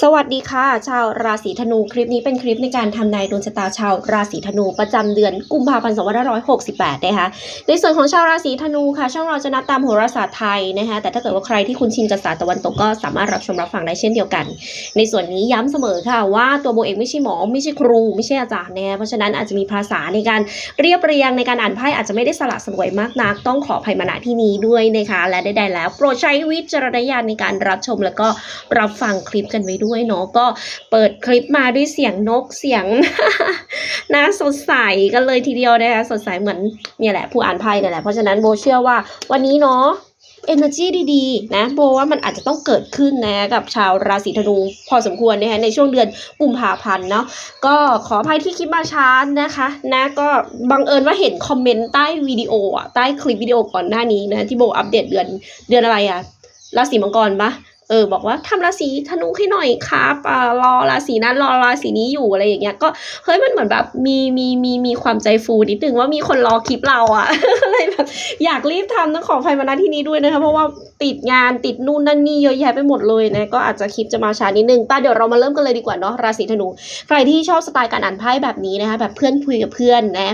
สวัสดีค่ะ ชาวราศีธนูคลิปนี้เป็นคลิปในการทำนายดวงชะตาชาวราศีธนูประจำเดือนกุมภาพันธ์2568 นะคะในส่วนของชาวราศีธนูค่ะ ช่องเราจะนับตามโหราศาสตร์ไทยนะคะแต่ถ้าเกิดว่าใครที่คุ้นชินกับศาสตร์ตะวันตกก็สามารถรับชมรับฟังได้เช่นเดียวกัน ในส่วนนี้ย้ำเสมอค่ะว่าตัวโบเองไม่ใช่หมอไม่ใช่ครูไม่ใช่อาจารย์นะคะเพราะฉะนั้นอาจจะมีภาษาในการเรียบเรียงในการอ่านไพ่อาจจะไม่ได้สละสลวยมากนัก ต้องขออภัยมาณที่นี้ด้วยนะคะและใดๆแล้ว โปรดใช้วิจารณญาณในการรับชมแล้วก็รับฟังคลิปกันไว้ด้วยเนาะก็เปิดคลิปมาด้วยเสียงนกเสียงน่าสดใสกันเลยทีเดียวนะคะสดใสเหมือนเนี่ยแหละผู้อ่านไพ่เนี่ยแหละเพราะฉะนั้นโบเชื่อว่าวันนี้เนาะ energy ดีๆ นะโบว่ามันอาจจะต้องเกิดขึ้นนะกับชาวราศีธนูพอสมควรนะคะในช่วงเดือนกุมภาพันธ์เนาะก็ขออภัยที่คลิปมาช้านะคะนะก็บังเอิญว่าเห็นคอมเมนต์ใต้วิดีโออะใต้คลิปวิดีโอก่อนหน้านี้นะที่โบอัปเดตเดือนเดือนอะไรอะราศีมังกรปะ เออบอกว่าทำราศีธนูให้หน่อยครับอ่ารอราศีนั้นรอราศีนี้อยู่อะไรอย่างเงี้ยก็เฮ้ยมันเหมือนแบบมีมีมีมีความใจฟูนิดนึงว่ามีคนรอคลิปเราอะอะไรแบบอยากรีบทำต้องขออภัยมาณที่นี้ด้วยนะคะเพราะว่าติดงานติดนู่นนั่นนี่เยอะแยะไปหมดเลยนะก็อาจจะคลิปจะมาช้านิดนึงป้าเดี๋ยวเรามาเริ่มกันเลยดีกว่าเนาะราศีธนู ใครที่ชอบสไตล์การอ่านไพ่แบบนี้นะคะแบบเพื่อนคุยกับเพื่อนนะ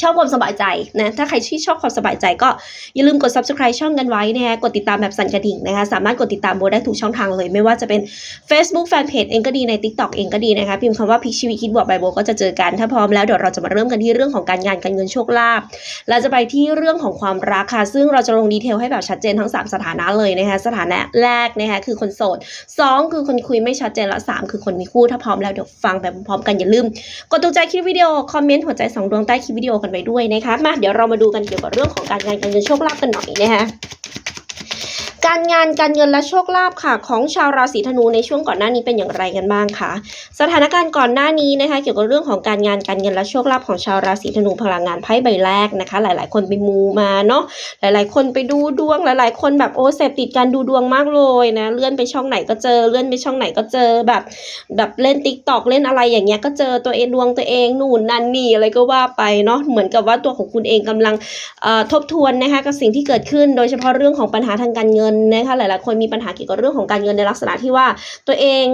ชอบความสบายใจนะ ถ้าใครที่ชอบความสบายใจก็อย่าลืมกด subscribe ช่องกันไว้นะคะกดติดตามแบบสั่นกระดิ่งนะคะ สามารถกดติดตามโบได้ทุกช่องทางเลย ไม่ว่าจะเป็น Facebook Fanpage เองก็ดีใน TikTok เองก็ดีนะคะ พิมพ์คำว่าพิกชีวิตคิดบวกใบโบก็จะเจอกัน ถ้าพร้อมแล้วเดี๋ยวเราจะมาเริ่มกันที่เรื่องของการงานการเงินโชคลาภเราจะไปที่เรื่องของความรักค่ะ ซึ่งเราจะลงดีเทลให้แบบชัดเจนทั้ง 3 สถานะเลยนะคะ สถานะแรกนะคะคือคนโสด 2 คือคนคุยไม่ชัดเจนและ3คือคนมีคู่ ถ้าพร้อมแล้วเดี๋ยวฟังไปพร้อมกันอย่าลืม กดถูกใจคลิปวิดีโอคอมเมนต์หัวใจสองดวงใต้คลิปวิดีโอกันไปด้วยนะคะมาเดี๋ยวเรามาดูกันเกี่ยวกับเรื่องของการงานการเงินโชคลาภกันหน่อยนะคะ การงานการเงินและโชคลาภค่ะ ของชาวราศีธนูในช่วงก่อนหน้านี้เป็นอย่างไรกันบ้างคะสถานการณ์ก่อนหน้านี้นะคะ เกี่ยวกับเรื่องของการงานการเงินและโชคลาภของชาวราศีธนูพลังงานไพ่ใบแรกนะคะ หลาย ๆ คนไปมูมาเนาะหลาย ๆ คนไปดูดวงหลาย ๆ คนแบบโอ้เสพติดการดูดวงมากเลยนะเลื่อนไปช่องไหนก็เจอเลื่อนไปช่องไหนก็เจอแบบ แบบเล่นติ๊กตอกเล่นอะไรอย่างเงี้ยก็เจอตัวเองดวงตัวเองนู่นนั่นนี่อะไรก็ว่าไปเนาะเหมือนกับว่าตัวของคุณเองกำลังทบทวนนะคะกับสิ่งที่เกิดขึ้น โดยเฉพาะเรื่องของปัญหาทางการเงินนะคะหลายๆ คนมีปัญหาเกี่ยวกับเรื่องของการเงินในลักษณะที่ว่าตัวเอง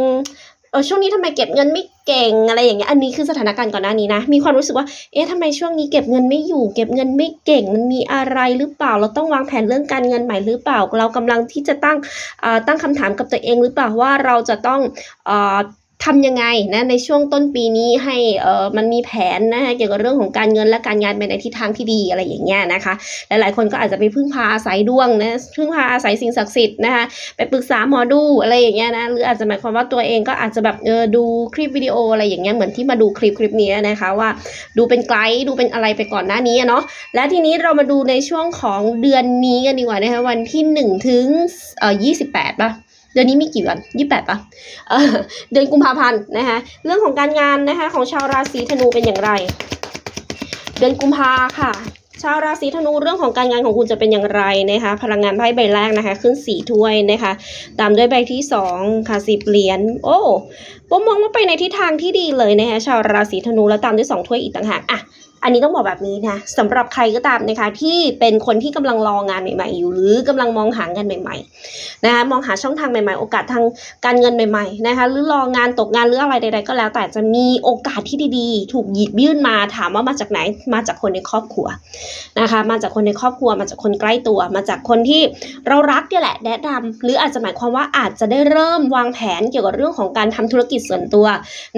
เออช่วงนี้ทำไมเก็บเงินไม่เก่งอะไรอย่างเงี้ยอันนี้คือสถานการณ์ก่อนหน้านี้นะ มีความรู้สึกว่าเอ๊ะทำไมช่วงนี้เก็บเงินไม่อยู่ เก็บเงินไม่เก่งมันมีอะไรหรือเปล่า เราต้องวางแผนเรื่องการเงินใหม่หรือเปล่า เรากำลังที่จะตั้งอ่อตั้งคำถามกับตัวเองหรือเปล่าว่าเราจะต้องอ่อ ทำยังไงนะในช่วงต้นปีนี้ให้เออมันมีแผนนะคะเกี่ยวกับเรื่องของการเงินและการงานไปในทิศทางที่ดีอะไรอย่างเงี้ยนะคะ หลายๆคนก็อาจจะไปพึ่งพาอาศัยดวงนะพึ่งพาอาศัยสิ่งศักดิ์สิทธิ์นะคะไปปรึกษาหมอดูอะไรอย่างเงี้ยนะหรืออาจจะหมายความว่าตัวเองก็อาจจะแบบเออดูคลิปวิดีโออะไรอย่างเงี้ยเหมือนที่มาดูคลิปคลิปนี้นะคะว่าดูเป็นไกด์ดูเป็นอะไรไปก่อนหน้านี้เนาะและทีนี้เรามาดูในช่วงของเดือนนี้กันดีกว่านะคะวันที่หนึ่งถึงเอ่อยี่สิบแปดป่ะ เดือนนี้มีกี่วันยี่แปดป่ะเเดือนกุมภาพันธ์นะคะเรื่องของการงานนะคะของชาวราศีธนูเป็นอย่างไร เดือนกุมภาค่ะ ชาวราศีธนูเรื่องของการงานของคุณจะเป็นอย่างไรนะคะพลังงานไพ่ใบแรกนะคะ ขึ้นสี่ถ้วยนะคะตามด้วยใบที่สองค่ะสิบเหรียญโอ้ผมมองว่าไปในทิศทางที่ดีเลยนะคะชาวราศีธนูแล้วตามด้วยสองถ้วยอีกต่างหากอะ อันนี้ต้องบอกแบบนี้นะสำหรับใครก็ตามนะคะที่เป็นคนที่กำลังรองานใหม่ ๆ อยู่ หรือกำลังมองหางานใหม่ๆนะคะมองหาช่องทางใหม่ๆ โอกาสทางการเงินใหม่ๆนะคะหรือรองานตกงานหรืออะไรใด ๆ ก็แล้ว แต่จะมีโอกาสที่ดีๆ ถูกหยิบยื่นมาถามว่ามาจากไหนมาจากคนในครอบครัวนะคะมาจากคนในครอบครัวมาจากคนใกล้ตัว มาจากคนที่เรารักเนี่ยแหละแนะนำหรืออาจจะหมายความว่าอาจจะได้เริ่มวางแผนเกี่ยวกับเรื่องของการทำธุรกิจส่วนตัว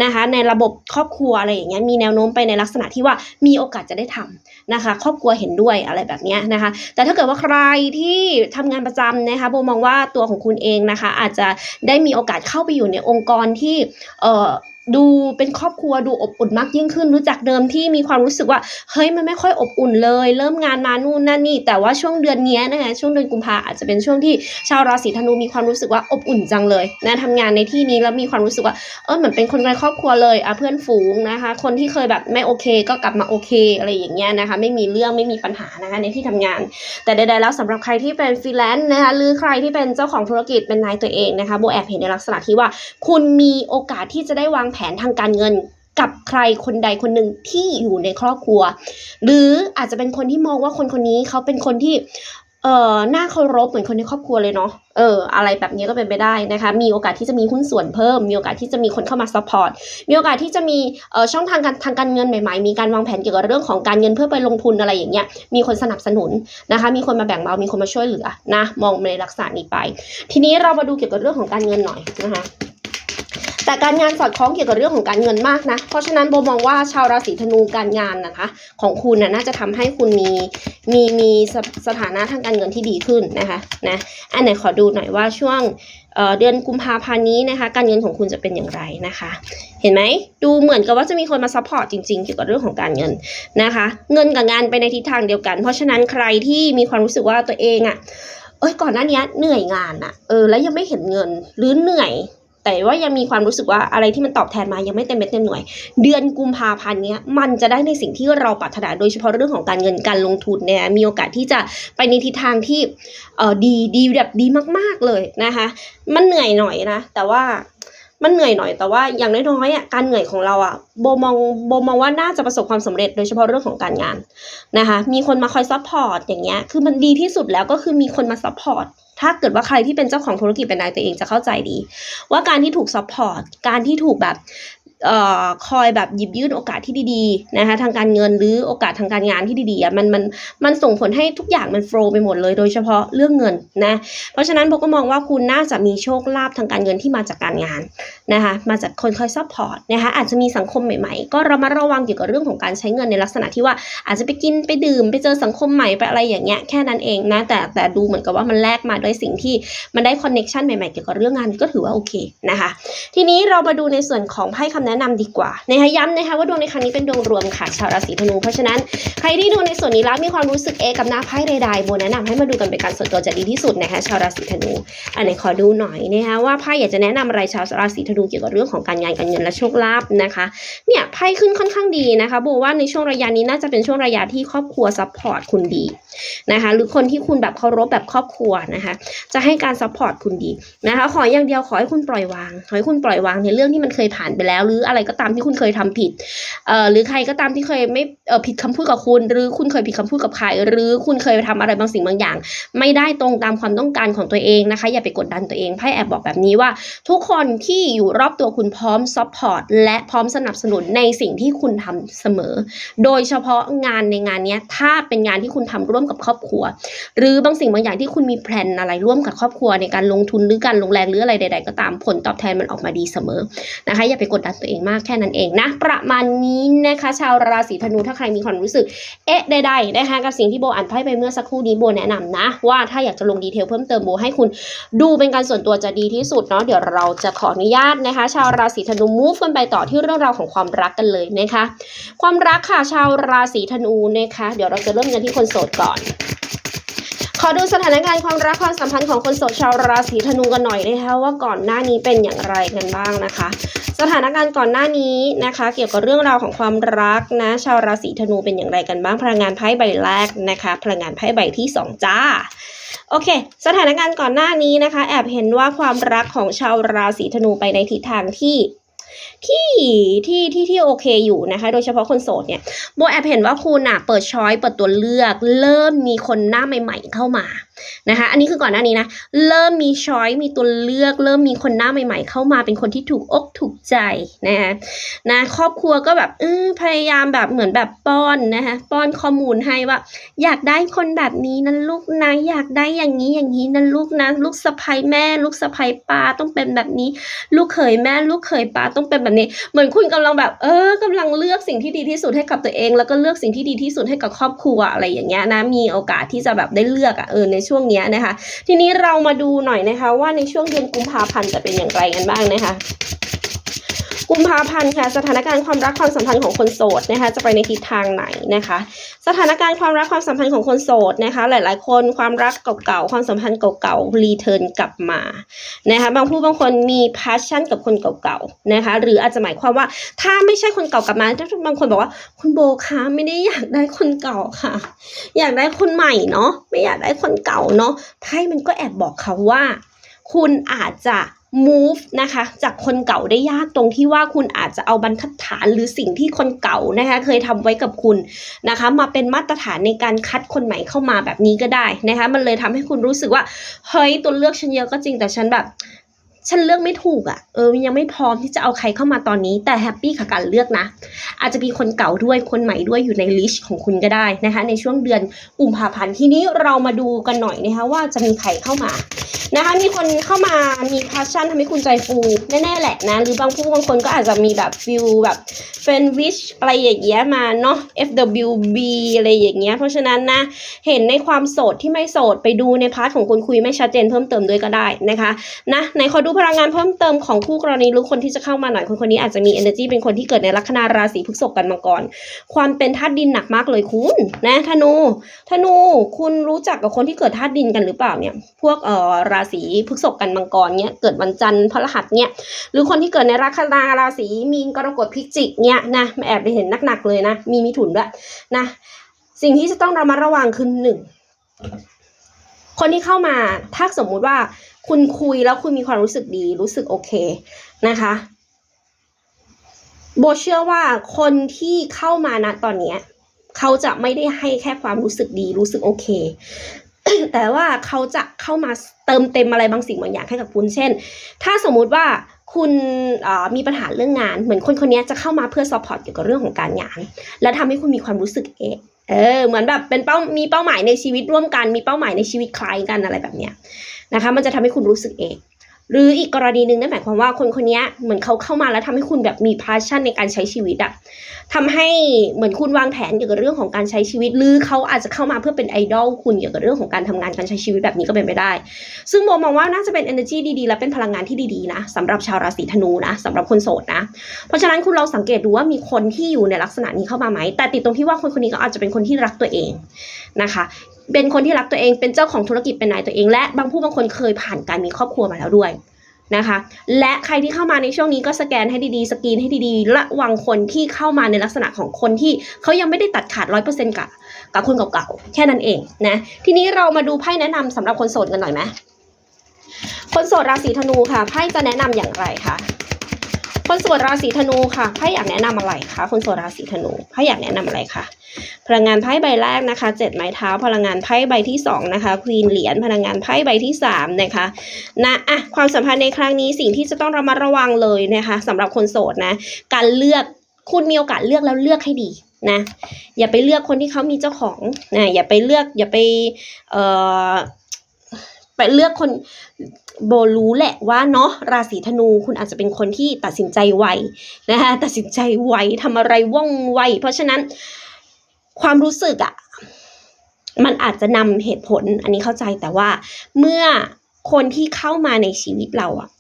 นะคะในระบบครอบครัวอะไรอย่างเงี้ยมีแนวโน้มไปในลักษณะที่ว่ามีีโอกาสจะได้ทำนะคะ ครอบครัวเห็นด้วยอะไรแบบนี้นะคะ แต่ถ้าเกิดว่าใครที่ทำงานประจำนะคะโบมองว่าตัวของคุณเองนะคะ อาจจะได้มีโอกาสเข้าไปอยู่ในองค์กรที่เอ่อ ดูเป็นครอบครัวดูอบอุ่นมากยิ่งขึ้นรู้จักเดิมที่มีความรู้สึกว่าเฮ้ยมันไม่ค่อยอบอุ่นเลย เริ่มงานมานู่นนั่นนี่ แต่ว่าช่วงเดือนนี้นะคะช่วงเดือนกุมภาอาจจะเป็นช่วงที่ชาวราศีธนูมีความรู้สึกว่าอบอุ่นจังเลยนะทำงานในที่นี้แล้วมีความรู้สึกว่าเออเหมือนเป็นคนในครอบครัวเลยอะเพื่อนฝูงนะคะ คนที่เคยแบบไม่โอเคก็กลับมาโอเคอะไรอย่างเงี้ยนะคะ ไม่มีเรื่องไม่มีปัญหานะคะในที่ทำงาน แต่ใดๆแล้วสำหรับใครที่เป็นฟรีแลนซ์นะคะหรือใครที่เป็นเจ้าของธุรกิจเป็นนายตัวเองนะคะโบแอบเห็นในลักษณะที่ว่า คุณมีโอกาสที่จะได้วางแผนทางการเงินกับใครคนใดคนหนึ่งที่อยู่ในครอบครัว หรืออาจจะเป็นคนที่มองว่าคนคนนี้เขาเป็นคนที่เอ่อน่าเคารพเหมือนคนในครอบครัวเลยเนาะเอออะไรแบบนี้ก็เป็นไปได้นะคะ มีโอกาสที่จะมีหุ้นส่วนเพิ่ม มีโอกาสที่จะมีคนเข้ามาซัพพอร์ตมีโอกาสที่จะมีเอ่อช่องทางการทางการเงินใหม่ๆ มีการวางแผนเกี่ยวกับเรื่องของการเงินเพื่อไปลงทุนอะไรอย่างเงี้ยมีคนสนับสนุนนะคะ มีคนมาแบ่งเบามีคนมาช่วยเหลือนะ มองในลักษณะนี้ไป ทีนี้เรามาดูเกี่ยวกับเรื่องของการเงินหน่อยนะคะ แต่การงานสอดคล้องเกี่ยวกับเรื่องของการเงินมากนะ เพราะฉะนั้นโบมองว่าชาวราศีธนูการงานนะคะ ของคุณนะน่าจะทำให้คุณมีมีมีสสถานะทางการเงินที่ดีขึ้นนะคะนะอันไหนขอดูหน่อยว่าช่วงเเดือนกุมภาพันธ์นี้นะคะ การเงินของคุณจะเป็นอย่างไรนะคะ เห็นไหมดูเหมือนกับว่าจะมีคนมาซัพพอร์ตจริงๆ เกี่ยวกับเรื่องของการเงินนะคะ เงินกับงานไปในทิศทางเดียวกัน เพราะฉะนั้นใครที่มีความรู้สึกว่าตัวเองอะ่ะเอ้ยก่อนหน้านี้เหนื่อยงานอะเออแล้วยังไม่เห็นเงินหรือเหนื่อย แต่ว่ายังมีความรู้สึกว่าอะไรที่มันตอบแทนมายังไม่เต็มเม็ดเต็มหน่วย เดือนกุมภาพันธ์เนี้ยมันจะได้ในสิ่งที่เราปรารถนาโดยเฉพาะเรื่องของการเงินการลงทุนเนี่ยมีโอกาสที่จะไปในทิศทางที่เออดีดีแบบดีมาก ๆเลยนะคะ มันเหนื่อยหน่อยนะ แต่ว่า มันเหนื่อยหน่อยแต่ว่าอย่างน้อยๆอะการเหนื่อยของเราอะโบมองโบมองว่าน่าจะประสบความสำเร็จโดยเฉพาะเรื่องของการงานนะคะ มีคนมาคอยซัพพอร์ตอย่างเงี้ยคือมันดีที่สุดแล้วก็คือมีคนมาซัพพอร์ตถ้าเกิดว่าใครที่เป็นเจ้าของธุรกิจเป็นนายตัวเองจะเข้าใจดี ว่าการที่ถูกซัพพอร์ตการที่ถูกแบบ คอยแบบหยิบยื่นโอกาสที่ดีๆนะคะทางการเงินหรือโอกาสทางการงานที่ดีๆมันมันมันส่งผลให้ทุกอย่างมันโฟล์ไปหมดเลย โดยเฉพาะเรื่องเงินนะเพราะฉะนั้นผมก็มองว่าคุณน่าจะมีโชคลาภทางการเงินที่มาจากการงานนะคะมาจากคนคอยซัพพอร์ตนะคะอาจจะมีสังคมใหม่ๆ ก็ระมัดระวังเกี่ยวกับเรื่องของการใช้เงินในลักษณะที่ว่าอาจจะไปกินไปดื่ม ไปเจอสังคมใหม่ไปอะไรอย่างเงี้ยแค่นั้นเองนะแต่แต่ดูเหมือนกับว่ามันแลกมาด้วยสิ่งที่มันได้คอนเน็ชันใหม่ๆเกี่ยวกับเรื่องงานก็ถือว่าโอเคนะคะทีนี้เรามาดูในส่วนของไพ่คำแนะนะนำดีกว่านะคะย้ำนะคะว่าดวงในครั้งนี้เป็นดวงรวมค่ะชาวราศีธนู เพราะฉะนั้นใครที่ดูในส่วนนี้แล้วมีความรู้สึกเอกับหน้าไพ่ใดๆโบแนะนำให้มาดูกันเป็นการส่วนตัวจะดีที่สุดนะคะชาวราศีธนู อันไหนขอดูหน่อยนะคะว่าไพ่อยากจะแนะนำอะไรชาวราศีธนูเกี่ยวกับเรื่องของการงานการเงินและโชคลาภนะคะเนี่ยไพ่ขึ้นค่อนข้างดีนะคะโบว่าในช่วงระยะนี้น่าจะเป็นช่วงระยะที่ครอบครัวซัพพอร์ตคุณดีนะคะหรือคนที่คุณแบบเคารพแบบครอบครัวนะคะจะให้การซัพพอร์ตคุณดีนะคะขออย่างเดียวขอให้คุณปล่อยวางขอให้คุณปล่อยวางในเรื่องที่มันเคยผ่านไปแล้วหรืออะไรก็ตามที่คุณเคยทำผิดเอ่อหรือใครก็ตามที่เคยไม่เอ่อผิดคำพูดกับคุณ หรือคุณเคยผิดคำพูดกับใคร หรือคุณเคยทำอะไรบางสิ่งบางอย่าง ไม่ได้ตรงตามความต้องการของตัวเองนะคะ อย่าไปกดดันตัวเองไพ่แอบบอกแบบนี้ว่า ทุกคนที่อยู่รอบตัวคุณพร้อมซัพพอร์ตและพร้อมสนับสนุนในสิ่งที่คุณทำเสมอ โดยเฉพาะงานในงานนี้ถ้าเป็นงานที่คุณทำร่วมกับครอบครัว หรือบางสิ่งบางอย่างที่คุณมีแพลนอะไรร่วมกับครอบครัวในการลงทุนหรือการลงแรงหรืออะไรใด ๆ ก็ตามผลตอบแทนมันออกมาดีเสมอนะคะ อย่าไปกดดันตัวเองมากแค่นั้นเองนะ ประมาณนี้นะคะ ชาวราศีธนูถ้าใครมีความรู้สึก เอ๊ะใดๆนะคะกับสิ่งที่โบอ่านไพ่ไปเมื่อสักครู่นี้โบแนะนำนะ ว่าถ้าอยากจะลงดีเทลเพิ่มเติมโบให้คุณดูเป็นการส่วนตัวจะดีที่สุดเนาะเดี๋ยวเราจะขออนุญาตนะคะ ชาวราศีธนู move กันไปต่อที่เรื่องราวของความรักกันเลยนะคะ ความรักค่ะชาวราศีธนูนะคะ เดี๋ยวเราจะเริ่มกันที่คนโสดก่อน ขอดูสถานการณ์ความรักความสัมพันธ์ของคนโสดชาวราศีธนูกันหน่อยนะคะว่าก่อนหน้านี้เป็นอย่างไรกันบ้างนะคะ สถานการณ์ก่อนหน้านี้นะคะ เกี่ยวกับเรื่องราวของความรักนะ ชาวราศีธนูเป็นอย่างไรกันบ้างพลังงานไพ่ใบแรกนะคะพลังงานไพ่ใบที่สองจ้าโอเค สถานการณ์ก่อนหน้านี้นะคะ แอบเห็นว่าความรักของชาวราศีธนูไปในทิศทางที่ ที่ที่ที่ที่โอเคอยู่นะคะ โดยเฉพาะคนโสดเนี่ยโบแอบเห็นว่าคุณอะเปิดช้อยเปิดตัวเลือก เริ่มมีคนหน้าใหม่ ๆ เข้ามานะคะ อันนี้คือก่อนหน้านี้นะเริ่มมีช้อยมีตัวเลือก เริ่มมีคนหน้าใหม่ ๆ เข้ามาเป็นคนที่ถูกอกถูกใจนะคะนะครอบครัวก็แบบเออพยายามแบบเหมือนแบบป้อนนะคะป้อนข้อมูลให้ว่า อยากได้คนแบบนี้นะลูกนะอยากได้อย่างนี้อย่างนี้นะลูกนะลูกสะใภ้แม่ ลูกสะใภ้ป้าต้องเป็นแบบนี้ ลูกเขยแม่ ลูกเขยป้าต้องเป็นแบบนี้ เหมือนคุณกำลังแบบ เออกำลังเลือกสิ่งที่ดีที่สุดให้กับตัวเอง แล้วก็เลือกสิ่งที่ดีที่สุดให้กับครอบครัวอะไรอย่างเงี้ยนะ มีโอกาสที่จะแบบได้เลือกอะเออในช่วงเนี้ยนะคะ ทีนี้เรามาดูหน่อยนะคะ ว่าในช่วงเดือนกุมภาพันธ์จะเป็นอย่างไรกันบ้างนะคะ กุมภาพันธ์ค่ะ สถานการณ์ความรักความสัมพันธ์ของคนโสดนะคะ จะไปในทิศทางไหนนะคะ สถานการณ์ความรักความสัมพันธ์ของคนโสดนะคะ หลาย ๆ คนความรักเก่าๆความสัมพันธ์เก่าๆรีเทิร์นกลับมานะคะ บางผู้บางคนมี passion กับคนเก่าๆนะคะ หรืออาจจะหมายความว่าถ้าไม่ใช่คนเก่ากลับมาบางคนบอกว่าคุณโบคะไม่ได้อยากได้คนเก่าค่ะ อยากได้คนใหม่เนาะไม่อยากได้คนเก่าเนาะไพ่มันก็แอบบอกเขาว่า คุณอาจจะ move นะคะ จากคนเก่าได้ยากตรงที่ว่าคุณอาจจะเอาบรรทัดฐานหรือสิ่งที่คนเก่านะคะเคยทำไว้กับคุณนะคะ มาเป็นมาตรฐานในการคัดคนใหม่เข้ามาแบบนี้ก็ได้นะคะ มันเลยทำให้คุณรู้สึกว่า เฮ้ยตัวเลือกฉันเยอะก็จริงแต่ฉันแบบ ฉันเลือกไม่ถูกอะ่ะ เออ ยังไม่พร้อมที่จะเอาใครเข้ามาตอนนี้ แต่แฮปปี้กับการเลือกนะ อาจจะมีคนเก่าด้วย คนใหม่ด้วยอยู่ในลิสต์ของคุณก็ได้นะคะ ในช่วงเดือนกุมภาพันธ์ ทีนี้เรามาดูกันหน่อยนะคะว่าจะมีใครเข้ามา นะคะ มีคนเข้ามา มีพาชั่นทำให้คุณใจฟูแน่ๆแหละนะ หรือบางผู้บางคนก็อาจจะมีแบบฟิลแบบเฟนวิชอะไรอย่างเงี้ยมาเนาะ FWB อะไรอย่างเงี้ย เพราะฉะนั้นนะ เห็นในความโสดที่ไม่โสดไปดูในพาร์ทของคนคุยไม่ชัดเจนเพิ่มเติมด้วยก็ได้นะคะ นะไหนขอดูพลังงานเพิ่มเติมของคู่กรณีหรือคนที่จะเข้ามาหน่อยคนคนนี้อาจจะมี energy เป็นคนที่เกิดในลัคนาราศีพฤษภกันมาก่อน ความเป็นธาตุดินหนักมากเลยคุณนะธนู ธนูคุณรู้จักกับคนที่เกิดธาตุดินกันหรือเปล่าเนี่ย พวกเอ่อราศีพฤษภกันมังกรเนี่ยเกิดวันจันทร์พฤหัสเนี่ยหรือคนที่เกิดในลัคนาราศีมีนกรกฎพิจิกเนี่ยนะแอบไปเห็นหนักๆเลยนะ มีมิถุนด้วยนะ สิ่งที่จะต้องระมัดระวังคือหนึ่งคนที่เข้ามาถ้าสมมุติว่า คุณคุยแล้วคุณมีความรู้สึกดี รู้สึกโอเคนะคะ โบเชื่อว่าคนที่เข้ามาณตอนเนี้ยเขาจะไม่ได้ให้แค่ความรู้สึกดี รู้สึกโอเค แต่ว่าเขาจะเข้ามาเติมเต็มอะไรบางสิ่งบางอย่างให้กับคุณ เช่น ถ้าสมมุติว่าคุณมีปัญหาเรื่องงาน เหมือนคนคนนี้จะเข้ามาเพื่อซัพพอร์ตเกี่ยวกับเรื่องของการงาน และทำให้คุณมีความรู้สึกเองเออ เหมือนแบบเป็นเป้ามีเป้าหมายในชีวิตร่วมกัน มีเป้าหมายในชีวิตคล้ายกันอะไรแบบเนี้ย นะคะ มันจะทำให้คุณรู้สึกเอง หรืออีกกรณีหนึ่งนั่นหมายความว่าคนคนนี้เหมือนเขาเข้ามาแล้วทำให้คุณแบบมีพาชั่นในการใช้ชีวิตอะทำให้เหมือนคุณวางแผนเกี่ยวกับเรื่องของการใช้ชีวิต หรือเขาอาจจะเข้ามาเพื่อเป็นไอดอลคุณเกี่ยวกับเรื่องของการทำงานการใช้ชีวิตแบบนี้ก็เป็นไปได้ ซึ่งโมมองว่าน่าจะเป็น energy ดีๆ และเป็นพลังงานที่ดีๆนะสำหรับชาวราศีธนูนะสำหรับคนโสดนะ เพราะฉะนั้นคุณลองสังเกตดูว่ามีคนที่อยู่ในลักษณะนี้เข้ามาไหมแต่ติดตรงที่ว่าคนคนนี้ก็อาจจะเป็นคนที่รักตัวเองนะคะ เป็นคนที่รักตัวเองเป็นเจ้าของธุรกิจเป็นนายตัวเอง และบางผู้บางคนเคยผ่านการมีครอบครัวมาแล้วด้วยนะคะ และใครที่เข้ามาในช่วงนี้ก็สแกนให้ดีๆ สกรีนให้ดีๆ ระวังคนที่เข้ามาในลักษณะของคนที่เขายังไม่ได้ตัดขาดร้อยเปอร์เซ็นต์กับกับคนเก่าๆ แค่นั้นเองนะ ทีนี้เรามาดูไพ่แนะนำสำหรับคนโสดกันหน่อยไหมคนโสดราศีธนูค่ะไพ่จะแนะนำอย่างไรคะ คนโสดราศีธนูค่ะไพ่อยากแนะนำอะไรคะคนโสดราศีธนูไพ่อยากแนะนำอะไรคะพลังงานไพ่ใบแรกนะคะเจ็ดไม้เท้า พลังงานไพ่ใบที่สองนะคะควีนเหรียญพลังงานไพ่ใบที่สามนะคะนะอะความสัมพันธ์ในครั้งนี้สิ่งที่จะต้องระมัดระวังเลยนะคะสำหรับคนโสดนะ การเลือกคุณมีโอกาสเลือกแล้วเลือกให้ดีนะอย่าไปเลือกคนที่เขามีเจ้าของนะอย่าไปเลือกอย่าไปเอ่อ ไปเลือกคนโบรู้แหละว่าเนาะราศีธนูคุณอาจจะเป็นคนที่ตัดสินใจไวนะคะตัดสินใจไวทำอะไรว่องไว เพราะฉะนั้นความรู้สึกอะมันอาจจะนำเหตุผลอันนี้เข้าใจแต่ว่าเมื่อคนที่เข้ามาในชีวิตเราอะ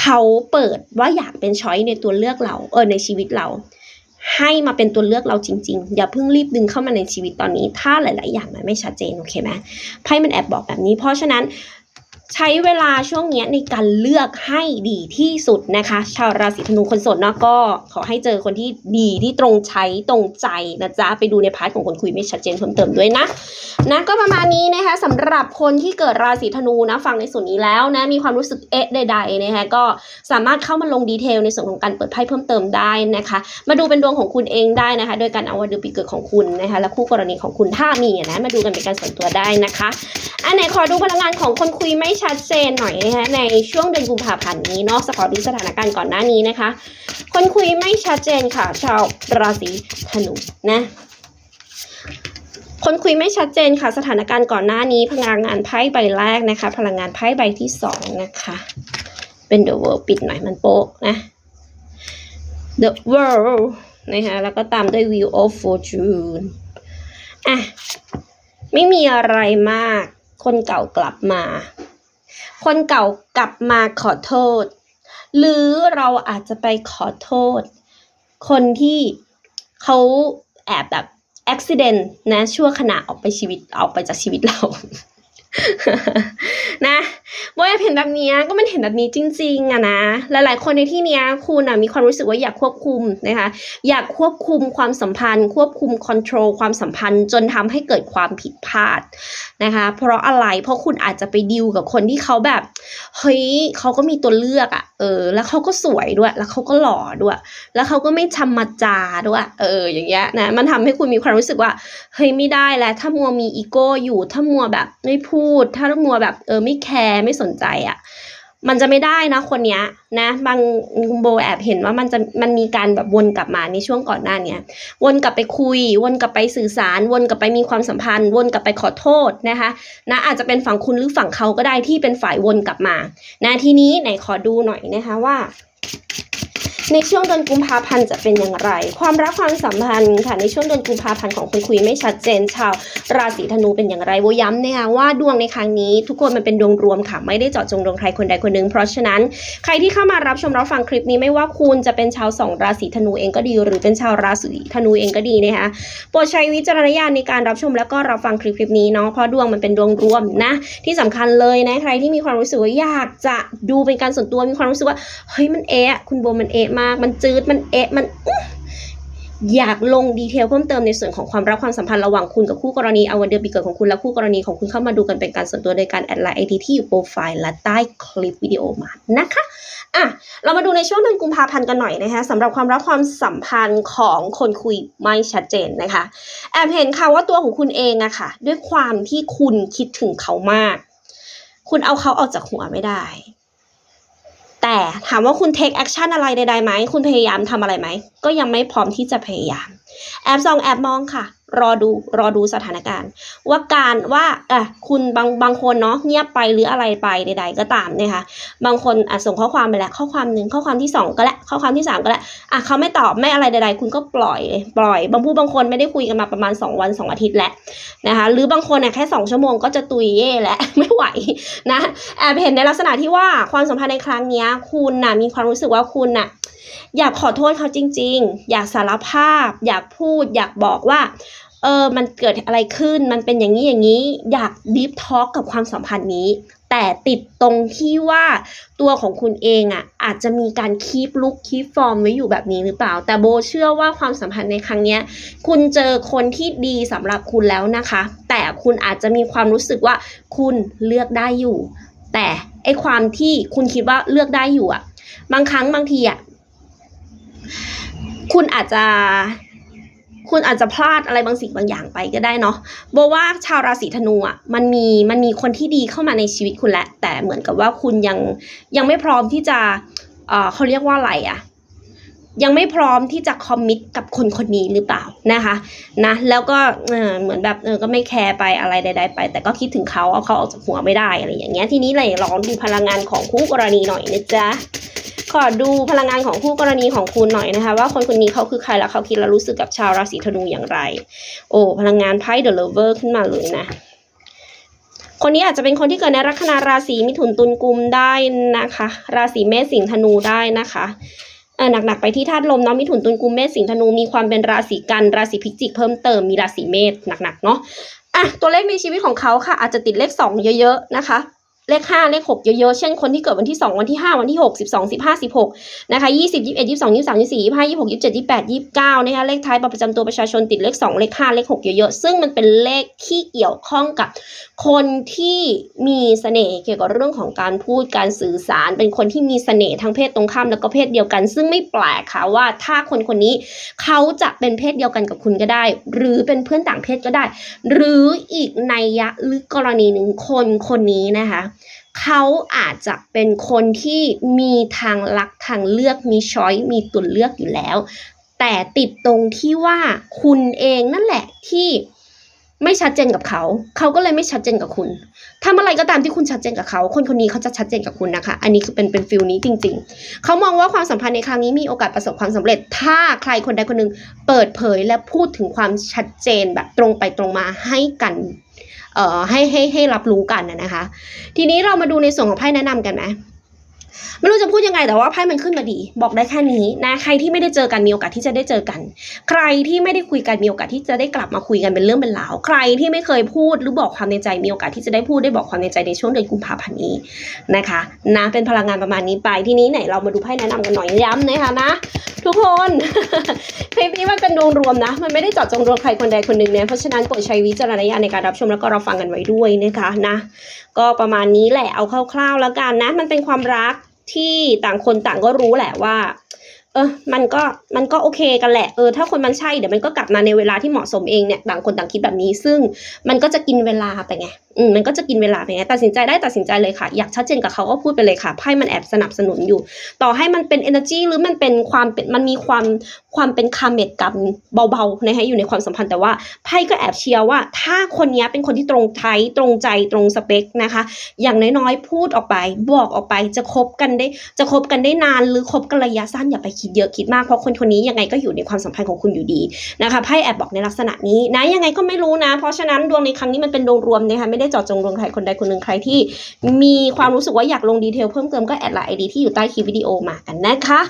เขาเปิดว่าอยากเป็นช้อยในตัวเลือกเรา เออในชีวิตเรา ให้มาเป็นตัวเลือกเราจริง ๆ อย่าเพิ่งรีบดึงเข้ามาในชีวิตตอนนี้ ถ้าหลาย ๆ อย่างมันไม่ชัดเจนโอเคไหมไพ่มันแอบบอกแบบนี้ เพราะฉะนั้น ใช้เวลาช่วงนี้ในการเลือกให้ดีที่สุดนะคะ ชาวราศีธนูคนโสดเนาะก็ขอให้เจอคนที่ดีที่ตรงใช้ตรงใจนะจ๊ะไปดูในพาร์ทของคนคุยไม่ชัดเจนเพิ่มเติมด้วยนะนะก็ประมาณนี้นะคะสำหรับคนที่เกิดราศีธนูนะฟังในส่วนนี้แล้วนะมีความรู้สึกเอ๊ะใดๆนะคะก็สามารถเข้ามาลงดีเทลในส่วนของการเปิดไพ่เพิ่มเติมได้นะคะ มาดูเป็นดวงของคุณเองได้นะคะ โดยการเอาวันเดือนปีเกิดของคุณนะคะและคู่กรณีของคุณถ้ามีนะมาดูกันเป็นการส่วนตัวได้นะคะ อันไหนขอดูพลังงานของคนคุยไม่ชัดเจนหน่อยนะคะในช่วงเดือนกุมภาพันธ์นี้เนาะสขอดูสถานการณ์ก่อนหน้านี้นะคะ คนคุยไม่ชัดเจนค่ะ ชาวราศีธนูนะคนคุยไม่ชัดเจนค่ะ สถานการณ์ก่อนหน้านี้ พลังงานไพ่ใบแรกนะคะ พลังงานไพ่ใบที่สองนะคะ เป็น the world ปิดหน่อยมันโป๊ะนะ the world นะคะแล้วก็ตามด้วย wheel of fortune อะ ไม่มีอะไรมาก คนเก่ากลับมา คนเก่ากลับมาขอโทษ หรือเราอาจจะไปขอโทษ คนที่เขาแอบแบบอุบิเหตุนะชั่วขณะออกไปชีวิตออกไปจากชีวิตเรา นะ โบอยากเห็นแบบนี้ก็มันเห็นแบบนี้จริงๆอะนะหลายๆ คนในที่นี้คุณอะมีความรู้สึกว่าอยากควบคุมนะคะ อยากควบคุมความสัมพันธ์ ควบคุมคอนโทรลความสัมพันธ์จนทำให้เกิดความผิดพลาดนะคะ เพราะอะไรเพราะคุณอาจจะไปดิวกับคนที่เขาแบบเฮ้ยเขาก็มีตัวเลือกอะเออ แล้วเขาก็สวยด้วย แล้วเขาก็หล่อด้วย แล้วเขาก็ไม่ชำมาจาด้วยเอออย่างเงี้ยนะมันทำให้คุณมีความรู้สึกว่าเฮ้ยไม่ได้แล้วถ้ามัวมีอีโก้อยู่ถ้ามัวแบบไม่พูด ถ้ามัวแบบเออไม่แคร์ไม่สนใจอะ่ะมันจะไม่ได้นะคนเนี้ยนะบางโบแอบเห็นว่ามันจะมันมีการแบบวนกลับมาในช่วงก่อนหน้าเนี้ยวนกลับไปคุย วนกลับไปสื่อสาร วนกลับไปมีความสัมพันธ์ วนกลับไปขอโทษนะคะนะอาจจะเป็นฝั่งคุณหรือฝั่งเขาก็ได้ที่เป็นฝ่ายวนกลับมานะทีนี้ไหนขอดูหน่อยนะคะว่า ในช่วงเดือนกุมภาพันธ์จะเป็นอย่างไร ความรักความสัมพันธ์ค่ะในช่วงเดือนกุมภาพันธ์ของคุณคุยไม่ชัดเจน ชาว ราศีธนูเป็นอย่างไรโวย้ำนะคะว่าดวงในครั้งนี้ ทุกคนมันเป็นดวงรวมค่ะไม่ได้เจาะจงดวงใครคนใดคนหนึ่งเพราะฉะนั้นใครที่เข้ามารับชมรับฟังคลิปนี้ไม่ว่าคุณจะเป็นชาวสองราศีธนูเองก็ดี หรือเป็นชาวราศีธนูเองก็ดีนะคะโปรดใช้วิจารณญาณในการรับชมแล้วก็รับฟังคลิปคลิปนี้เนาะเพราะดวงมันเป็นดวงรวมนะที่สำคัญเลยนะใครที่มีความรู้สึกว่าอยากจะดูเป็นการส่วนตัวมีความรู้สึกว่าเฮ้ยมันเอะคุณโบมันเอะมาก มันจืด มันเอะมันอยากลงดีเทลเพิ่มเติมในส่วนของความรักความสัมพันธ์ระหว่างคุณกับคู่กรณีเอาวันเดือนปีเกิดของคุณและคู่กรณีของคุณเข้ามาดูกันเป็นการส่วนตัวโดยการแอดไลน์ไอดีที่อยู่โปรไฟล์และใต้คลิปวิดีโอมานะคะอะเรามาดูในช่วงเดือนกุมภาพันธ์กันหน่อยนะคะสำหรับความรักความสัมพันธ์ของคนคุยไม่ชัดเจนนะคะ แอบเห็นค่ะว่าตัวของคุณเองอะค่ะ ด้วยความที่คุณคิดถึงเขามาก คุณเอาเขาออกจากหัวไม่ได้ แต่ถามว่าคุณเทคแอคชั่นอะไรใดๆไหม คุณพยายามทำอะไรไหม ก็ยังไม่พร้อมที่จะพยายาม แอบส่องแอบมองค่ะ รอดูรอดูสถานการณ์ ว่าการว่าอะคุณบางบางคนเนาะเงียบไปหรืออะไรไปใด ๆ ก็ตามนะคะบางคนอะส่งข้อความไปแล้ว ข้อความหนึ่งข้อความที่สองก็แล้วข้อความที่สามก็แล้วอะเขาไม่ตอบไม่อะไรใด ๆ คุณก็ปล่อยเลยปล่อย บางผู้บางคนไม่ได้คุยกันมาประมาณสองวันสองอาทิตย์แล้วนะคะหรือบางคนเนี่ยแค่สองชั่วโมงก็จะตุยเย่แล้วไม่ไหวนะแอบเห็นในลักษณะที่ว่าความสัมพันธ์ในครั้งนี้คุณน่ะมีความรู้สึกว่าคุณน่ะอยากขอโทษเขาจริง ๆ อยากสารภาพ อยากพูด อยากบอกว่าเออมันเกิดอะไรขึ้นมันเป็นอย่างนี้อย่างนี้ อยากดีฟทอ l k กับความสัมพันธ์นี้ แต่ติดตรงที่ว่าตัวของคุณเองอะอาจจะมีการคีปลุกคีปฟอร์มไว้อยู่แบบนี้หรือเปล่า แต่โบเชื่อว่าความสัมพันธ์ในครั้งเนี้ย คุณเจอคนที่ดีสำหรับคุณแล้วนะคะ แต่คุณอาจจะมีความรู้สึกว่าคุณเลือกได้อยู่ แต่ไอความที่คุณคิดว่าเลือกได้อยู่อะ บางครั้งบางทีอะคุณอาจจะ คุณอาจจะพลาดอะไรบางสิ่งบางอย่างไปก็ได้เนาะโบว่าชาวราศีธนูอะมันมีมันมีคนที่ดีเข้ามาในชีวิตคุณแหละ แต่เหมือนกับว่าคุณยังยังไม่พร้อมที่จะเออเขาเรียกว่าอะไรอะยังไม่พร้อมที่จะคอมมิตกับคนคนนี้หรือเปล่านะคะนะแล้วก็เออเหมือนแบบเออก็ไม่แคร์ไปอะไรใด ๆ ไป แต่ก็คิดถึงเขาเอาเขาออกจากหัวไม่ได้อะไรอย่างเงี้ยทีนี้เลยลองดูพลังงานของคู่กรณีหน่อยนะจ๊ะ ขอดูพลังงานของคู่กรณีของคุณหน่อยนะคะ ว่าคนคนนี้เขาคือใครและเขาคิดและรู้สึกกับชาวราศีธนูอย่างไร โอ้พลังงานไพ่เดอะเลเวอร์ขึ้นมาเลยนะคนนี้อาจจะเป็นคนที่เกิดในลัคนาราศีมิถุนตุลกุมได้นะคะ ราศีเมษสิงห์ธนูได้นะคะหนักๆไปที่ธาตุลมเนาะมิถุนตุลกุมเมษสิงห์ธนูมีความเป็นราศีกันราศีพิจิกเพิ่มเติมมีราศีเมษหนักๆเนาะอะตัวเลขในชีวิตของเขาค่ะ อาจจะติดเลขสองเยอะๆนะคะ เลขห้าเลขหกเยอะๆ เช่นคนที่เกิดวันที่สองวันที่ห้าวันที่หกสิบสองสิบห้าสิบหกนะคะยี่สิบยี่สิบเอ็ดยี่สิบสองยี่สิบสามยี่สิบสี่ยี่ห้ายี่หกยี่สิบเจ็ดยี่สิบแปดยี่สิบเก้านะคะเลขท้ายบัตรประจำตัวประชาชนติดเลขสองเลขห้าเลขหกเยอะๆ ซึ่งมันเป็นเลขที่เกี่ยวข้องกับคนที่มีเสน่ห์เกี่ยวกับเรื่องของการพูดการสื่อสาร เป็นคนที่มีเสน่ห์ทั้งเพศตรงข้ามแล้วก็เพศเดียวกัน ซึ่งไม่แปลกค่ะว่าถ้าคนคนนี้เขาจะเป็นเพศเดียวกันกับคุณก็ได้ หรือเป็นเพื่อนต่างเพศก็ได้ หรืออีกในยยะหรือกรณีหนึ่งคนคนนี้นะคะเขาอาจจะเป็นคนที่มีทางลักทางเลือกมีช้อยมีตัวเลือกอยู่แล้ว แต่ติดตรงที่ว่าคุณเองนั่นแหละที่ไม่ชัดเจนกับเขา เขาก็เลยไม่ชัดเจนกับคุณทำอะไรก็ตามที่คุณชัดเจนกับเขา คนคนนี้เขาจะชัดเจนกับคุณนะคะ อันนี้คือเป็นเป็นฟิลนี้จริง ๆ เขามองว่าความสัมพันธ์ในครั้งนี้มีโอกาสประสบความสำเร็จ ถ้าใครคนใดคนหนึ่งเปิดเผยและพูดถึงความชัดเจนแบบตรงไปตรงมาให้กัน ให้ให้ให้รับรู้กันนะนะคะ ทีนี้เรามาดูในส่วนของไพ่แนะนำกันไหม ไม่รู้จะพูดยังไงแต่ว่าไพ่มันขึ้นมาดี บอกได้แค่นี้นะใครที่ไม่ได้เจอกันมีโอกาสที่จะได้เจอกัน ใครที่ไม่ได้คุยกันมีโอกาสที่จะได้กลับมาคุยกันเป็นเรื่องเป็นราวใครที่ไม่เคยพูดหรือบอกความในใจมีโอกาสที่จะได้พูดได้บอกความในใจในช่วงเดือนกุมภาพันธ์นี้นะคะนะเป็นพลังงานประมาณนี้ไปทีนี้ไหนเรามาดูไพ่แนะนำกันหน่อยย้ำนะคะนะทุกคนคลิปนี้มันเป็นดวงรวมนะ มันไม่ได้เจาะจงดวงใครคนใดคนหนึ่งนะเพราะฉะนั้นโปรดใช้วิจารณญาณในการรับชมแล้วก็รับฟังกันไว้ด้วยนะคะนะ ก็ประมาณนี้แหละเอาคร่าวๆแล้วกันนะ มันเป็นความรัก ที่ต่างคนต่างก็รู้แหละว่า เออ มันก็มันก็โอเคกันแหละ เออ ถ้าคนมันใช่เดี๋ยวมันก็กลับมาในเวลาที่เหมาะสมเองเนี่ยต่างคนต่างคิดแบบนี้ ซึ่งมันก็จะกินเวลาไปไง อืม มันก็จะกินเวลาไปไง ตัดสินใจได้ตัดสินใจเลยค่ะ อยากชัดเจนกับเขาก็พูดไปเลยค่ะ ไพ่มันแอบสนับสนุนอยู่ ต่อให้มันเป็น energy หรือมันเป็นความเป็น มันมีความความเป็นคาเมตกับเบาๆนะคะอยู่ในความสัมพันธ์แต่ว่าไพ่ก็แอบเชียร์ว่า ถ้าคนนี้เป็นคนที่ตรงไทยตรงใจตรงสเปคนะคะ อย่างน้อยๆพูดออกไป บอกออกไปจะคบกันได้ จะคบกันได้นานหรือคบกันระยะสั้นอย่าไปคิดเยอะคิดมากเพราะคนคนนี้ยังไงก็อยู่ในความสัมพันธ์ของคุณอยู่ดีนะคะไพ่แอบบอกในลักษณะนี้นะยังไงก็ไม่รู้นะ เพราะฉะนั้นดวงในครั้งนี้มันเป็นดวงรวมนะคะไม่ได้เจาะจงดวงใครคนใดคนหนึ่งใครที่ มีความรู้สึกว่าอยากลงดีเทลเพิ่มเติมก็แอดไลน์ไอดีที่อยู่ใต้คลิปวิดีโอมากันนะคะ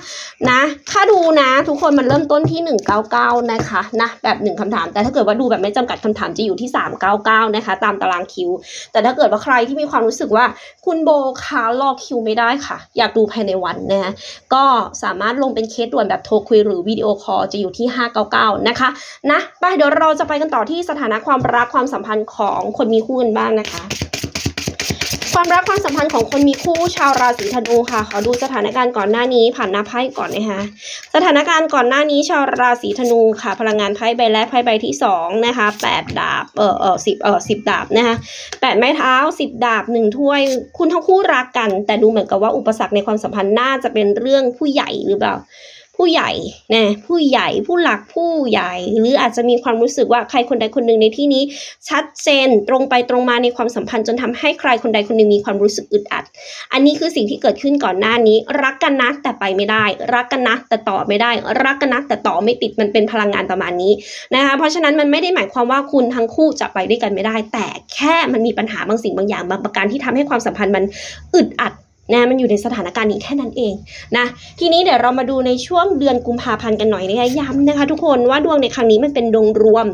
นะถ้าดูนะทุกคนมันเริ่มต้นที่ 199 นะคะนะแบบหนึ่งคำถาม แต่ถ้าเกิดว่าดูแบบไม่จำกัดคำถามจะอยู่ที่ 399 นะคะ ตามตารางคิว แต่ถ้าเกิดว่าใครที่มีความรู้สึกว่าคุณโบคะรอคิวไม่ได้ค่ะ อยากดูภายในวันนะคะก็สามารถลงเป็นเคสด่วนแบบโทรคุยหรือวิดีโอคอลจะอยู่ที่ 599 นะคะนะไปเดี๋ยวเราจะไปกันต่อที่สถานะความรักความสัมพันธ์ของคนมีคู่กันบ้างนะคะ ความรักความสัมพันธ์ของคนมีคู่ชาวราศีธนูค่ะ ขอดูสถานการณ์ก่อนหน้านี้ผ่านหน้าไพ่ก่อนนะคะสถานการณ์ก่อนหน้านี้ชาวราศีธนูค่ะ พลังงานไพ่ใบแรกไพ่ใบที่สองนะคะแปดดาบเออเออสิบเออสิบดาบนะคะแปดไม้เท้าสิบดาบหนึ่งถ้วย คุณทั้งคู่รักกัน แต่ดูเหมือนกับว่าอุปสรรคในความสัมพันธ์น่าจะเป็นเรื่องผู้ใหญ่หรือเปล่า ผู้ใหญ่นะผู้ใหญ่ผู้หลักผู้ใหญ่ หรืออาจจะมีความรู้สึกว่าใครคนใดคนหนึ่งในที่นี้ ชัดเจนตรงไปตรงมาในความสัมพันธ์จนทำให้ใครคนใดคนหนึ่งมีความรู้สึกอึดอัด อันนี้คือสิ่งที่เกิดขึ้นก่อนหน้านี้ รักกันนะแต่ไปไม่ได้ รักกันนะแต่ต่อไม่ได้ รักกันนะแต่ต่อไม่ติดมันเป็นพลังงานประมาณนี้นะคะเพราะฉะนั้นมันไม่ได้หมายความว่าคุณทั้งคู่จะไปด้วยกันไม่ได้ แต่แค่มันมีปัญหาบางสิ่งบางอย่างบางประการที่ทำให้ความสัมพันธ์มันอึดอัด นะมันอยู่ในสถานการณ์นี้แค่นั้นเองนะทีนี้เดี๋ยวเรามาดูในช่วงเดือนกุมภาพันธ์กันหน่อยนะคะย้ำนะคะ ทุกคนว่าดวงในครั้งนี้มันเป็นดวงรวม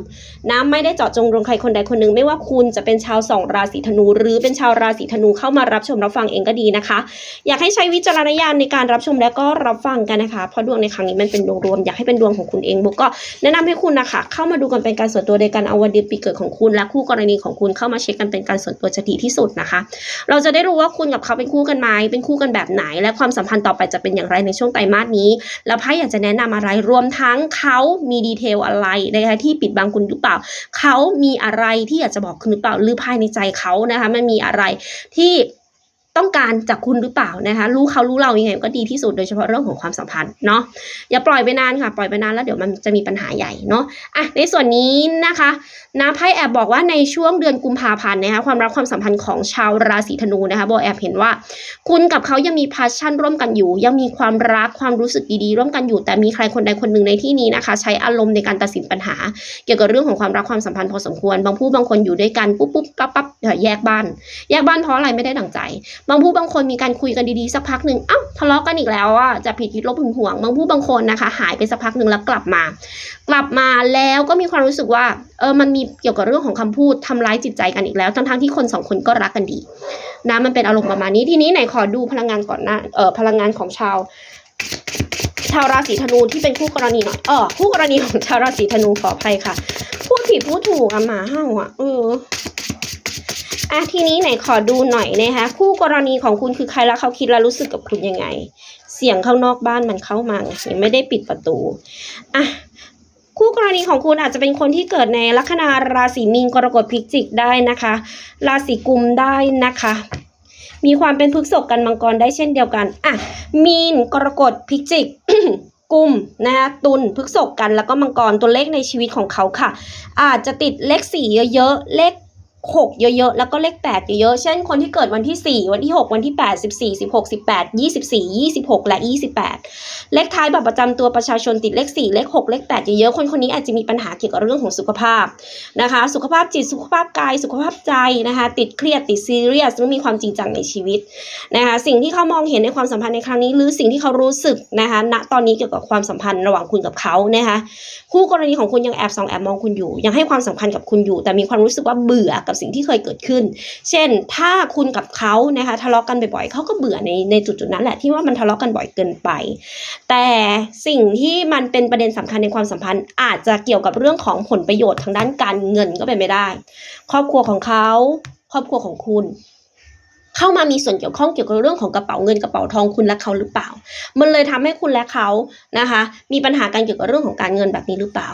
นะไม่ได้เจาะจงดวงใครคนใดคนหนึ่งไม่ว่าคุณจะเป็นชาวสองราศีธนู หรือเป็นชาวราศีธนูเข้ามารับชมรับฟังเองก็ดีนะคะ อยากให้ใช้วิจารณญาณในการรับชมและก็รับฟังกันนะคะเพราะดวงในครั้งนี้มันเป็นดวงรวมอยากให้เป็นดวงของคุณเองบุกก็แนะนำให้คุณนะคะเข้ามาดูกันเป็นการส่วนตัวโดยการเอาวันเดือนปีเกิดของคุณ และคู่กรณีของคุณเข้ามาเช็คกันเป็นการส่วนตัวจะดีที่สุดนะคะ เราจะได้รู้ว่าคุณกับเขาเป็นคู่กันไหมเป็นคู่กันแบบไหน และความสัมพันธ์ต่อไปจะเป็นอย่างไรในช่วงไตรมาสนี้ แล้วไพ่อยากจะแนะนำอะไรรวมทั้งเขามีดีเทลอะไรนะคะที่ปิดบังคุณหรือเปล่า เขามีอะไรที่อยากจะบอกคุณหรือเปล่าหรือภายในใจเขานะคะมันมีอะไรที่ ต้องการจากคุณหรือเปล่านะคะรู้เขารู้เรายังไงก็ดีที่สุดโดยเฉพาะเรื่องของความสัมพันธ์เนาะอย่าปล่อยไปนานค่ะ ปล่อยไปนานแล้วเดี๋ยวมันจะมีปัญหาใหญ่เนาะอะในส่วนนี้นะคะนะไพ่แอบบอกว่าในช่วงเดือนกุมภาพันธ์นะคะความรักความสัมพันธ์ของชาวราศีธนูนะคะโบแอบเห็นว่า คุณกับเขายังมีพาชั่นร่วมกันอยู่ ยังมีความรักความรู้สึกดีๆร่วมกันอยู่ แต่มีใครคนใดคนหนึ่งในที่นี้นะคะ ใช้อารมณ์ในการตัดสินปัญหา เกี่ยวกับเรื่องของความรักความสัมพันธ์พอสมควร บางผู้บางคนอยู่ด้วยกันปุ๊บปุ๊บปั๊บปั๊บแยกบ้าน แยกบ้านเพราะอะไรไม่ได้ดั่งใจบางผู้บางคนมีการคุยกันดีๆสักพักหนึ่งเอ้าทะเลาะกันอีกแล้วอะจะผิดคิดลบหึงหวง บางผู้บางคนนะคะ หายไปสักพักหนึ่งแล้วกลับมา กลับมาแล้วก็มีความรู้สึกว่าเออมันมีเกี่ยวกับเรื่องของคำพูดทำร้ายจิตใจกันอีกแล้ว ทั้งๆที่คนสองคนก็รักกันดีนะมันเป็นอารมณ์ประมาณนี้ทีนี้ไหนขอดูพลังงานก่อนหน้าเออพลังงานของชาวชาวราศีธนูที่เป็นคู่กรณีหน่อยเออคู่กรณีของชาวราศีธนูขออภัยค่ะ พูดผิดพูดถูกอะหมาเห่าอะเออ อะทีนี้ไหนขอดูหน่อยนะคะคู่กรณีของคุณคือใครแล้วเขาคิดแล้วรู้สึกกับคุณยังไง เสียงข้างนอกบ้านมันเข้ามาไงยังไม่ได้ปิดประตูอะคู่กรณีของคุณอาจจะเป็นคนที่เกิดในลัคนาราศีมีนกรกฎพิจิกได้นะคะ ราศีกุมได้นะคะ มีความเป็นพฤกษกกันมังกรได้เช่นเดียวกันอะมีนกรกฎพิจิกกุมนะคะตุลพฤกษกกันแล้วก็มังกรตัวเลขในชีวิตของเขาค่ะ อาจจะติดเลขสี่เยอะๆเลข 6 เยอะๆ แล้วก็เลข 8 เยอะๆ เช่นคนที่เกิดวันที่ 4 วันที่ 6 วันที่ 8 14 16 18 24 26 และ 28 เลขท้ายบัตรประจำตัวประชาชนติดเลข 4 เลข 6 เลข 8 เยอะๆ คนคนนี้อาจจะมีปัญหาเกี่ยวกับเรื่องของสุขภาพนะคะ สุขภาพจิต สุขภาพกาย สุขภาพใจนะคะ ติดเครียด ติดซีเรียสต้องมีความจริงจังในชีวิตนะคะ สิ่งที่เขามองเห็นในความสัมพันธ์ในครั้งนี้ หรือสิ่งที่เขารู้สึกนะคะ ณ ตอนนี้เกี่ยวกับความสัมพันธ์ระหว่างคุณกับเขานะคะ คู่กรณีของคุณยังแอบส่องแอบมองคุณอยู่ ยังให้ความสำคัญกับคุณอยู่ แต่มีความรู้สึกว่าเบื่อกับสิ่งที่เคยเกิดขึ้น เช่น ถ้าคุณกับเขานะคะทะเลาะกันบ่อยๆเขาก็เบื่อในในจุดๆนั้นแหละที่ว่ามันทะเลาะกันบ่อยเกินไป แต่สิ่งที่มันเป็นประเด็นสำคัญในความสัมพันธ์ อาจจะเกี่ยวกับเรื่องของผลประโยชน์ทางด้านการเงินก็เป็นไปได้ ครอบครัวของเขาครอบครัวของคุณเข้ามามีส่วนเกี่ยวข้องเกี่ยวกับเรื่องของกระเป๋าเงินกระเป๋าทองคุณและเขาหรือเปล่า มันเลยทำให้คุณและเขานะคะ มีปัญหากันเกี่ยวกับเรื่องของการเงินแบบนี้หรือเปล่า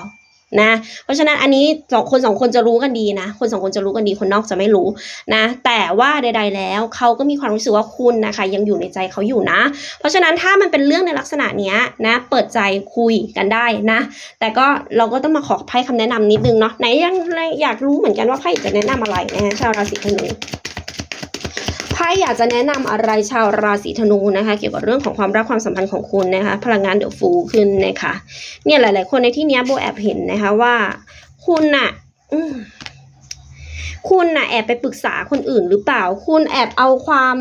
นะ เพราะฉะนั้นอันนี้สองคนสองคนจะรู้กันดีนะ คนสองคนจะรู้กันดีคนนอกจะไม่รู้นะ แต่ว่าใด ๆ แล้วเขาก็มีความรู้สึกว่าคุณนะคะ ยังอยู่ในใจเขาอยู่นะ เพราะฉะนั้นถ้ามันเป็นเรื่องในลักษณะเนี้ยนะ เปิดใจคุยกันได้นะ แต่ก็เราก็ต้องมาขอไพ่คำแนะนำนิดนึงเนาะไหนยังอยากรู้เหมือนกันว่าไพ่จะแนะนำอะไรนะฮะชาวราศีธนู อยากจะแนะนำอะไรชาวราศีธนูนะคะ เกี่ยวกับเรื่องของความรักความสัมพันธ์ของคุณนะคะ พลังงานเดือฟูขึ้นนะคะเนี่ยหลาย ๆ คนในที่นี้โบแอบเห็นนะคะว่า คุณน่ะอคุณน่ะแอบไปปรึกษาคนอื่นหรือเปล่า คุณแอบเอาความ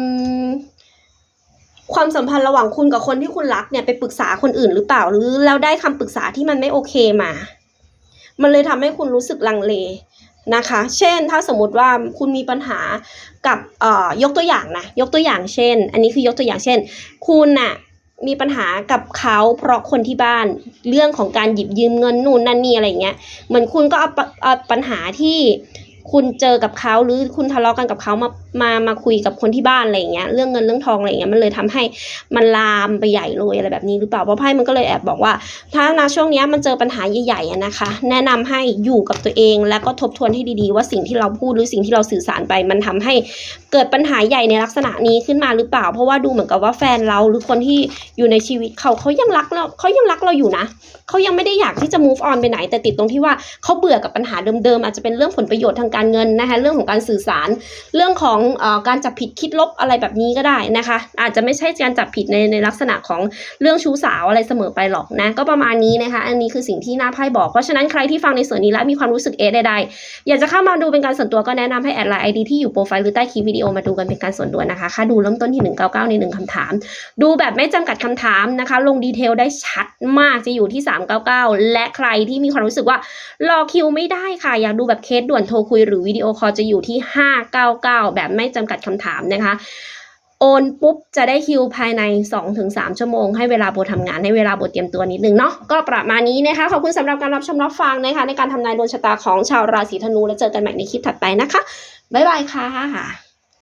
ความสัมพันธ์ระหว่างคุณกับคนที่คุณรักเนี่ยไปปรึกษาคนอื่นหรือเปล่า หรือแล้วได้คำปรึกษาที่มันไม่โอเคมา มันเลยทำให้คุณรู้สึกลังเล นะคะ เช่นถ้าสมมติว่าคุณมีปัญหากับยกตัวอย่างนะยกตัวอย่างเช่น อันนี้คือยกตัวอย่างเช่น คุณน่ะมีปัญหากับเขาเพราะคนที่บ้านเรื่องของการหยิบยืมเงินนู่นนั่นนี่อะไรเงี้ยเหมือนคุณก็เอาปัญหาที่ คุณเจอกับเขาหรือคุณทะเลาะกันกับเขามามามาคุยกับคนที่บ้านอะไรเงี้ยเรื่องเงินเรื่องทองอะไรเงี้ยมันเลยทำให้มันลามไปใหญ่เลยอะไรแบบนี้หรือเปล่าเพราะไพ่มันก็เลยแอบบอกว่า ถ้าณช่วงนี้มันเจอปัญหาใหญ่ๆนะคะ แนะนำให้อยู่กับตัวเองแล้วก็ทบทวนให้ดีๆ ว่าสิ่งที่เราพูดหรือสิ่งที่เราสื่อสารไป มันทำให้เกิดปัญหาใหญ่ในลักษณะนี้ขึ้นมาหรือเปล่า เพราะว่าดูเหมือนกับว่าแฟนเราหรือคนที่อยู่ในชีวิตเขาเขายังรักเราเขายังรักเราอยู่นะเขายังไม่ได้อยากที่จะ move on ไปไหนแต่ติดตรงที่ว่าเขาเบื่อกับปัญหาเดิมๆอาจจะเป็นเรื่องผลประโยชน์ทางการเงินนะคะ เรื่องของการสื่อสาร เรื่องของอการจับผิดคิดลบอะไรแบบนี้ก็ได้นะคะ อาจจะไม่ใช่การจับผิดในในลักษณะของเรื่องชู้สาวอะไรเสมอไปหรอกนะ ก็ประมาณนี้นะคะ อันนี้คือสิ่งที่หน้าไพ่บอก เพราะฉะนั้นใครที่ฟังในส่วนนี้แล้วมีความรู้สึกเอใดๆ อยากจะเข้ามาดูเป็นการส่วนตัวก็แนะนำให้แอดไลน์ไอดีที่อยู่โปรไฟล์หรือใต้คลิปวิดีโอมาดูกันเป็นการส่วนตัวนะคะ ค่าดูเริ่มต้นที่ 199 ใน 1คำถาม ดูแบบไม่จำกัดคำถามนะคะ ลงดีเทลได้ชัดมากจะอยู่ที่ 399 และใครที่มีความรู้สึกว่ารอคิวไม่ได้ค่ะ อยากดูแบบเคสด่วนโทรคุยหรือวิดีโอคอลจะอยู่ที่ 599 แบบไม่จำกัดคำถามนะคะ โอนปุ๊บจะได้คิวภายใน 2-3 ชั่วโมง ให้เวลาโบทำงานให้เวลาโบเตรียมตัวนิดนึงเนาะก็ประมาณนี้นะคะ ขอบคุณสำหรับการรับชมรับฟังนะคะ ในการทำนายดวงชะตาของชาวราศีธนูแล้วเจอกันใหม่ในคลิปถัดไปนะคะบ๊ายบายค่ะ